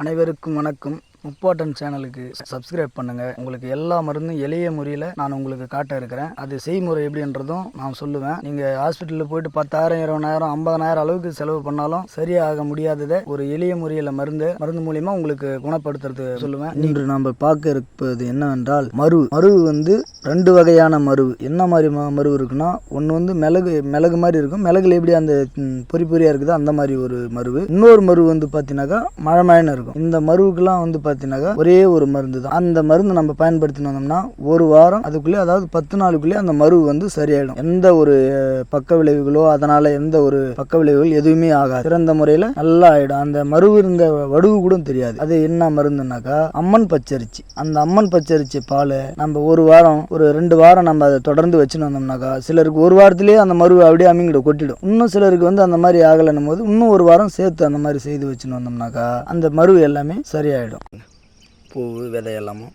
அனைவருக்கும் வணக்கம். முப்பாட்டன் சேனலுக்கு சப்ஸ்கிரைப் பண்ணுங்க. உங்களுக்கு எல்லா மருந்தும் எளிய முறையில் நான் உங்களுக்கு காட்ட இருக்கிறேன். அது செய்முறை எப்படின்றதும் நான் சொல்லுவேன். நீங்க ஹாஸ்பிட்டலில் போயிட்டு பத்தாயிரம் இருபதாயிரம் ஐம்பதனாயிரம் அளவுக்கு செலவு பண்ணாலும் சரியாக முடியாததை ஒரு எளிய முறையில் மருந்து மருந்து மூலியமா உங்களுக்கு குணப்படுத்துறது சொல்லுவேன். இன்று நம்ம பார்க்க இருப்பது என்னவென்றால் மரு. மரு வந்து ரெண்டு வகையான மருவு. என்ன மாதிரி ம- மருவு இருக்குன்னா ஒன்று வந்து மிளகு மிளகு மாதிரி இருக்கும். மிளகுல எப்படி அந்த பொறி பொறியாக இருக்குதோ அந்த மாதிரி ஒரு மருவு. இன்னொரு மருவு வந்து பார்த்தீங்கன்னாக்கா மழை மழைன்னு இருக்கும். இந்த மருவுக்கெல்லாம் வந்து பார்த்தீங்கன்னாக்கா ஒரே ஒரு மருந்து தான். அந்த மருந்து நம்ம பயன்படுத்தினோம்னா வந்தோம்னா ஒரு வாரம் அதுக்குள்ளே அதாவது பத்து நாளுக்குள்ளேயே அந்த மருவு வந்து சரியாயிடும். எந்த ஒரு பக்க விளைவுகளோ அதனால் எந்த ஒரு பக்க விளைவுகள் எதுவுமே ஆகாது. சிறந்த முறையில் நல்லா ஆகிடும் அந்த மருவு இருந்த வடுவு கூட தெரியாது. அது என்ன மருந்துனாக்கா அம்மன் பச்சரிசி. அந்த அம்மன் பச்சரிசி பாலை நம்ம ஒரு வாரம் ஒரு ரெண்டு வாரம் நம்ம அதை தொடர்ந்து வச்சுன்னு வந்தோம்னாக்கா சிலருக்கு ஒரு வாரத்திலேயே அந்த மருவு அப்படியே அம்மிங்கிட்ட கொட்டிடும். இன்னும் சிலருக்கு வந்து அந்த மாதிரி ஆகலைன்னும் போது இன்னும் ஒரு வாரம் சேர்த்து அந்த மாதிரி செய்து வச்சுன்னு வந்தோம்னாக்கா அந்த மருவு எல்லாமே சரியாயிடும். பூ விதை எல்லாமும்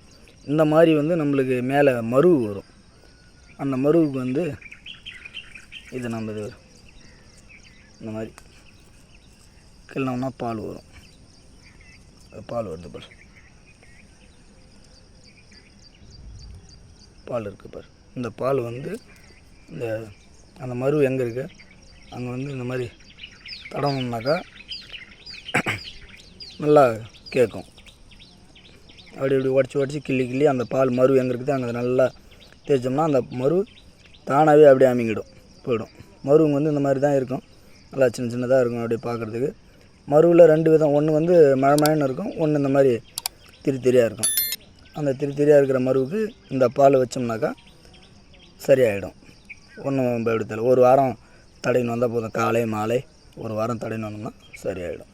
இந்த மாதிரி வந்து நம்மளுக்கு மேலே மருவு வரும். அந்த மருவுக்கு வந்து இது நம்ம இது இந்த மாதிரி கிள்ளோம்னா பால் வரும். பால் வருது பால் பால் இருக்குது பாரு. இந்த பால் வந்து இந்த அந்த மரு எங்கே இருக்கு? அங்கே வந்து இந்த மாதிரி தடவணும்னாக்கா நல்லா கேட்கும் அப்படி இப்படி உடச்சி உடச்சி கிள்ளி கிள்ளி அந்த பால் மரு எங்கே இருக்குது அங்கே நல்லா தேய்ச்சோம்னா அந்த மரு தானாகவே அப்படியே அமைங்கிடும் போயிடும். மருவுங்க வந்து இந்த மாதிரி தான் இருக்கும். நல்லா சின்ன சின்னதாக இருக்கும் அப்படியே பார்க்குறதுக்கு. மருவில் ரெண்டு விதம். ஒன்று வந்து மழை மழைன்னு இருக்கும் ஒன்று இந்த மாதிரி திரி திரியாக இருக்கும். அந்த திரி திரியாக இருக்கிற மருவுக்கு இந்த பால் வச்சோம்னாக்கா சரியாயிடும். ஒன்றும் பயப்படுத்தலை. ஒரு வாரம் தடையின்னு வந்தால் போதும். காலை மாலை ஒரு வாரம் தடையின்னு வந்தோம்னா சரியாயிடும்.